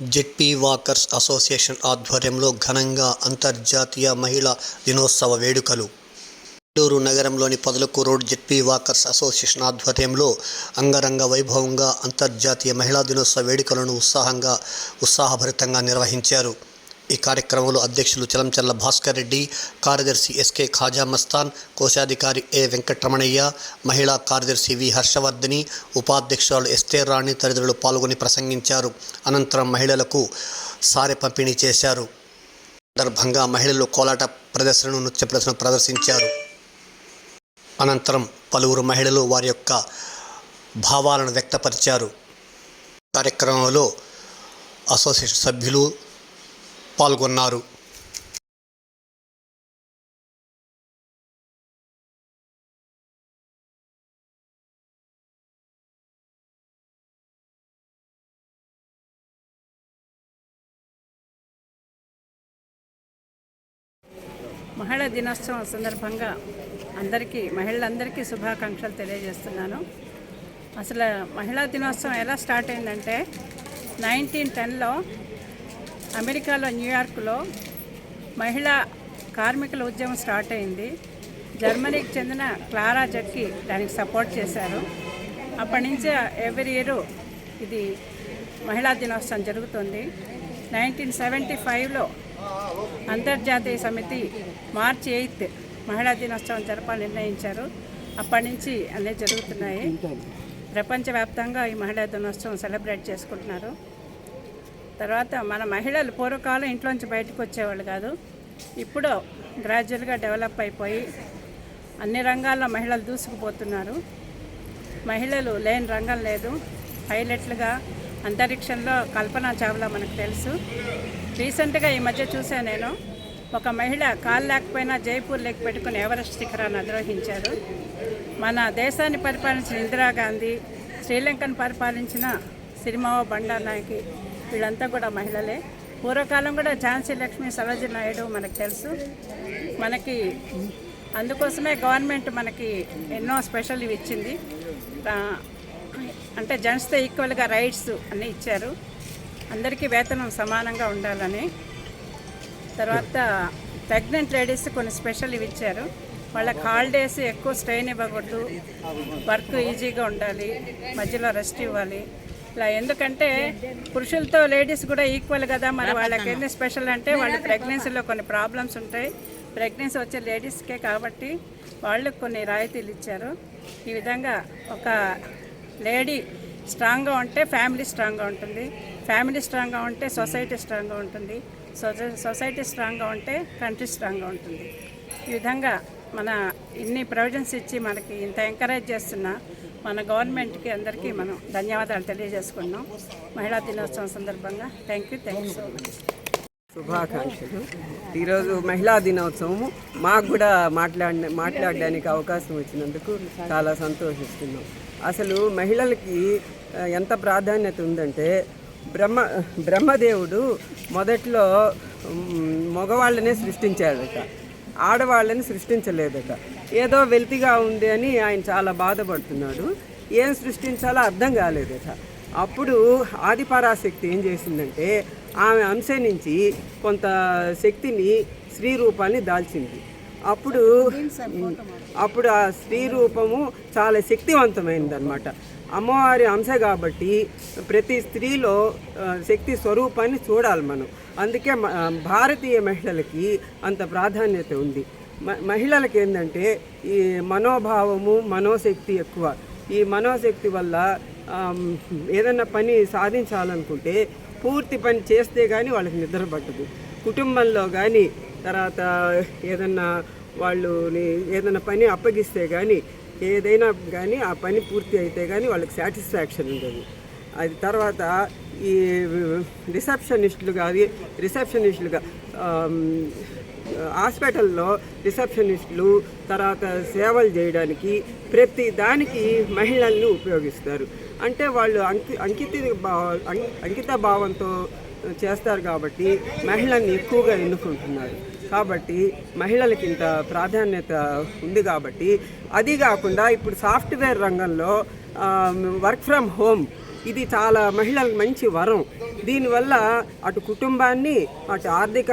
ZP walkers association ఆధ్వర్యంలో ఘనంగా అంతర్జాతీయ మహిళా దినోత్సవ వేడుకలు. నెల్లూరు నగరంలోని పదలకు రోడ్ జెడ్పీ వాకర్స్ అసోసియేషన్ ఆధ్వర్యంలో అంగరంగ వైభవంగా అంతర్జాతీయ మహిళా దినోత్సవ వేడుకలను ఉత్సాహంగా ఉత్సాహభరితంగా నిర్వహించారు. ఈ కార్యక్రమంలో అధ్యక్షులు చలంచల్ల భాస్కర్ రెడ్డి కార్యదర్శి ఎస్కే ఖాజా మస్తాన్ కోశాధికారి ఏ వెంకటరమణయ్య మహిళా కార్యదర్శి వి హర్షవర్ధిని ఉపాధ్యక్షురాలు ఎస్టేర్ రాణి తదితరులు పాల్గొని ప్రసంగించారు. అనంతరం మహిళలకు సారె పంపిణీ చేశారు. సందర్భంగా మహిళలు కోలాట ప్రదర్శనను నృత్య ప్రదర్శన ప్రదర్శించారు. అనంతరం పలువురు మహిళలు వారి యొక్క భావాలను వ్యక్తపరిచారు. కార్యక్రమంలో అసోసియేషన్ సభ్యులు పాల్గొన్నారు. మహిళా దినోత్సవం సందర్భంగా అందరికీ మహిళలందరికీ శుభాకాంక్షలు తెలియజేస్తున్నాను. అసలు మహిళా దినోత్సవం ఎలా స్టార్ట్ అయిందంటే నైన్టీన్ టెన్లో అమెరికాలో న్యూయార్క్లో మహిళా కార్మికుల ఉద్యమం స్టార్ట్ అయింది. జర్మనీకి చెందిన క్లారా జక్కి దానికి సపోర్ట్ చేశారు. అప్పటి నుంచి ఎవ్రీ ఇయర్ ఇది మహిళా దినోత్సవం జరుగుతుంది. నైన్టీన్ సెవెంటీ ఫైవ్లో అంతర్జాతీయ సమితి మార్చి ఎయిత్ మహిళా దినోత్సవం జరపాలని నిర్ణయించారు. అప్పటి నుంచి అన్నీ జరుగుతున్నాయి. ప్రపంచవ్యాప్తంగా ఈ మహిళా దినోత్సవం సెలబ్రేట్ చేసుకుంటున్నారు. తర్వాత మన మహిళలు పూర్వకాలం ఇంట్లోంచి బయటకు వచ్చేవాళ్ళు కాదు. ఇప్పుడు గ్రాడ్యువల్గా డెవలప్ అయిపోయి అన్ని రంగాల్లో మహిళలు దూసుకుపోతున్నారు. మహిళలు లేని రంగం లేదు. పైలట్లుగా అంతరిక్షంలో కల్పన చావ్లా మనకు తెలుసు. రీసెంట్గా ఈ మధ్య చూశాను నేను ఒక మహిళ కాలు లేకపోయినా జైపూర్ లెక్క పెట్టుకుని ఎవరెస్ట్ శిఖరాన్ని అధిరోహించారు. మన దేశాన్ని పరిపాలించిన ఇందిరాగాంధీ శ్రీలంకను పరిపాలించిన సిరిమావ బండానాయకి వీళ్ళంతా కూడా మహిళలే. పూర్వకాలం కూడా ఝాన్సీ లక్ష్మి సరోజి నాయుడు మనకు తెలుసు. మనకి అందుకోసమే గవర్నమెంట్ మనకి ఎన్నో స్పెషల్ ఇవి ఇచ్చింది. అంటే జెంట్స్తో ఈక్వల్గా రైట్స్ అన్నీ ఇచ్చారు. అందరికీ వేతనం సమానంగా ఉండాలని. తర్వాత ప్రెగ్నెంట్ లేడీస్ కొన్ని స్పెషల్ ఇవి ఇచ్చారు. వాళ్ళకి హాలిడేస్ ఎక్కువ స్ట్రెయిన్ ఇవ్వకూడదు. వర్క్ ఈజీగా ఉండాలి. మధ్యలో రెస్ట్ ఇవ్వాలి. ఎందుకంటే పురుషులతో లేడీస్ కూడా ఈక్వల్ కదా మరి వాళ్ళకి ఎన్ని స్పెషల్ అంటే వాళ్ళ ప్రెగ్నెన్సీలో కొన్ని ప్రాబ్లమ్స్ ఉంటాయి. ప్రెగ్నెన్సీ వచ్చే లేడీస్కే కాబట్టి వాళ్ళకు కొన్ని రాయితీలు ఇచ్చారు. ఈ విధంగా ఒక లేడీ స్ట్రాంగ్గా ఉంటే ఫ్యామిలీ స్ట్రాంగ్గా ఉంటుంది. ఫ్యామిలీ స్ట్రాంగ్గా ఉంటే సొసైటీ స్ట్రాంగ్గా ఉంటుంది. సొసై- సొసైటీ స్ట్రాంగ్గా ఉంటే కంట్రీ స్ట్రాంగ్గా ఉంటుంది. ఈ విధంగా మన ఇన్ని ప్రొవిజన్స్ ఇచ్చి మనకి ఇంత ఎంకరేజ్ చేస్తున్న మన గవర్నమెంట్కి అందరికీ మనం ధన్యవాదాలు తెలియజేసుకున్నాం మహిళా దినోత్సవం సందర్భంగా thank you thank you so much శుభాకాంక్షలు. ఈరోజు మహిళా దినోత్సవము. మాకు కూడా మాట్లాడ మాట్లాడడానికి అవకాశం వచ్చినందుకు చాలా సంతోషిస్తున్నాం. అసలు మహిళలకి ఎంత ప్రాధాన్యత ఉందంటే బ్రహ్మ బ్రహ్మదేవుడు మొదట్లో మగవాళ్ళనే సృష్టించాడట. ఆడవాళ్ళని సృష్టించలేదట. ఏదో వెల్తిగా ఉంది అని ఆయన చాలా బాధపడుతున్నాడు. ఏం సృష్టించాలో అర్థం కాలేదట. అప్పుడు ఆదిపరాశక్తి ఏం చేసిందంటే ఆమె అంశ నుంచి కొంత శక్తిని స్త్రీ రూపాన్ని దాల్చింది. అప్పుడు అప్పుడు ఆ స్త్రీ రూపము చాలా శక్తివంతమైనది అనమాట అమ్మవారి అంశ కాబట్టి ప్రతి స్త్రీలో శక్తి స్వరూపాన్ని చూడాలి మనం. అందుకే భారతీయ మహిళలకి అంత ప్రాధాన్యత ఉంది. మ మహిళలకి ఏంటంటే ఈ మనోభావము మనోశక్తి ఎక్కువ. ఈ మనోశక్తి వల్ల ఏదైనా పని సాధించాలనుకుంటే పూర్తి పని చేస్తే కానీ వాళ్ళకి నిద్ర పట్టదు. కుటుంబంలో కానీ తర్వాత ఏదన్నా వాళ్ళు ఏదైనా పని అప్పగిస్తే కానీ ఏదైనా కానీ ఆ పని పూర్తి అయితే కానీ వాళ్ళకి సాటిస్ఫాక్షన్ ఉండదు అది తర్వాత ఈ రిసెప్షనిస్టులు కానీ రిసెప్షనిస్టులుగా హాస్పిటల్లో రిసెప్షనిస్టులు తర్వాత సేవలు చేయడానికి ప్రతి దానికి మహిళల్ని ఉపయోగిస్తారు. అంటే వాళ్ళు అంకి అంకిత భావ అంకిత భావంతో చేస్తారు కాబట్టి మహిళల్ని ఎక్కువగా ఎన్నుకుంటున్నారు. కాబట్టి మహిళలకి ఇంత ప్రాధాన్యత ఉంది కాబట్టి అది కాకుండా ఇప్పుడు సాఫ్ట్వేర్ రంగంలో వర్క్ ఫ్రమ్ హోమ్ ఇది చాలా మహిళలకు మంచి వరం. దీనివల్ల అటు కుటుంబాన్ని అటు ఆర్థిక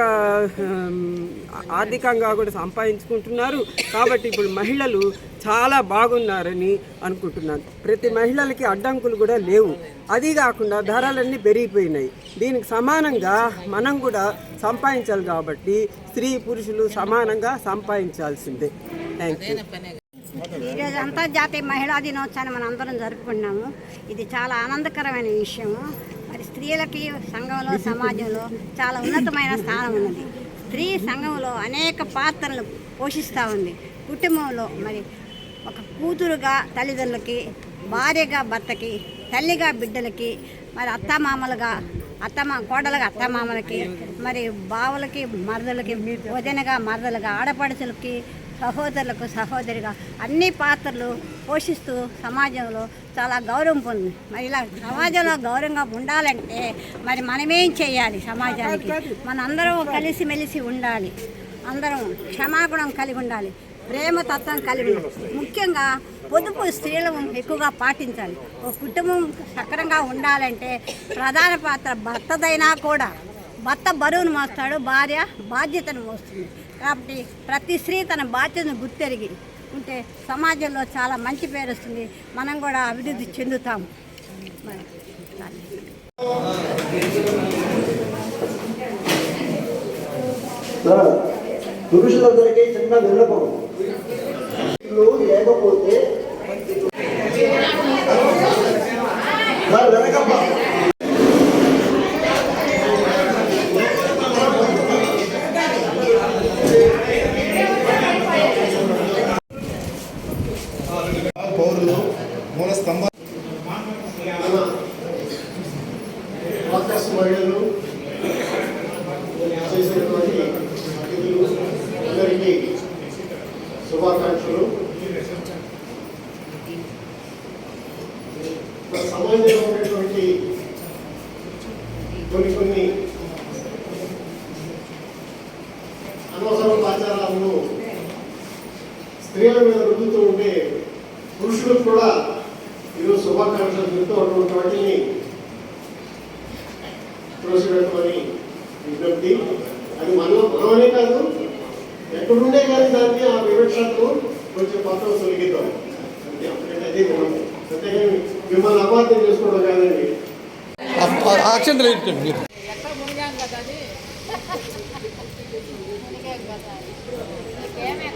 ఆర్థికంగా కూడా సంపాదించుకుంటున్నారు. కాబట్టి ఇప్పుడు మహిళలు చాలా బాగున్నారని అనుకుంటున్నాను. ప్రతి మహిళలకి అడ్డంకులు కూడా లేవు. అది కాకుండా ధరలన్నీ పెరిగిపోయినాయి. దీనికి సమానంగా మనం కూడా సంపాదించాలి కాబట్టి స్త్రీ పురుషులు సమానంగా సంపాదించాల్సిందే. థ్యాంక్ యూ ఈరోజు అంతర్జాతీయ మహిళా దినోత్సవాన్ని మనం అందరం జరుపుకున్నాము ఇది చాలా ఆనందకరమైన విషయము. మరి స్త్రీలకి సంఘంలో సమాజంలో చాలా ఉన్నతమైన స్థానం ఉన్నది. స్త్రీ సంఘంలో అనేక పాత్రలు పోషిస్తూ ఉంది. కుటుంబంలో మరి ఒక కూతురుగా తల్లిదండ్రులకి భార్యగా భర్తకి తల్లిగా బిడ్డలకి మరి అత్తమామలుగా అత్తమా కోడలుగా అత్తమామలకి మరి బావులకి మరదలకి వదినగా మరదలుగా ఆడపడుచులకి సహోదరులకు సహోదరిగా అన్ని పాత్రలు పోషిస్తూ సమాజంలో చాలా గౌరవం పొంది. మరి ఇలా సమాజంలో గౌరవంగా ఉండాలంటే మరి మనమేం చేయాలి సమాజానికి? మనందరం కలిసిమెలిసి ఉండాలి. అందరం క్షమాగుణం కలిగి ఉండాలి. ప్రేమ తత్వం కలిగి ఉండాలి. ముఖ్యంగా పొదుపు స్త్రీలు ఎక్కువగా పాటించాలి. ఒక కుటుంబం సక్రంగా ఉండాలంటే ప్రధాన పాత్ర భర్తదైనా కూడా. భర్త బరువును మోస్తాడు భార్య బాధ్యతను మోస్తుంది. కాబట్టి ప్రతి స్త్రీ తన బాధ్యతను గుర్తెరిగి ఉంటే సమాజంలో చాలా మంచి పేరు వస్తుంది. మనం కూడా అభివృద్ధి చెందుతాం. పురుషులందరికీ చిన్న విన్నపం లేకపోతే పౌరులు మూల స్తంభ మహిళలు చేసినటువంటి అతిథులు అందరికీ శుభాకాంక్షలు. సమాజంలో ఉన్నటువంటి కొన్ని కొన్ని అనవసర ఆచారాలను రుద్దుతూ ఉంటే పురుషులకు కూడా ఈరోజు శుభాకాంక్షలు చెప్తూ ఉన్నటువంటి వాటిని త్రోసిపెట్టమని విజ్ఞప్తి. అది మనం మనమనే కాదు ఎక్కడుండే కానీ దాన్ని ఆ వివక్షకు కొంచెం పక్కన తొలగిద్దాం అదే మనం అంతేగాని మిమ్మల్ని అపార్థం చేసుకోవడం కాదండి. ఇట్టండి మీరు? ఏమే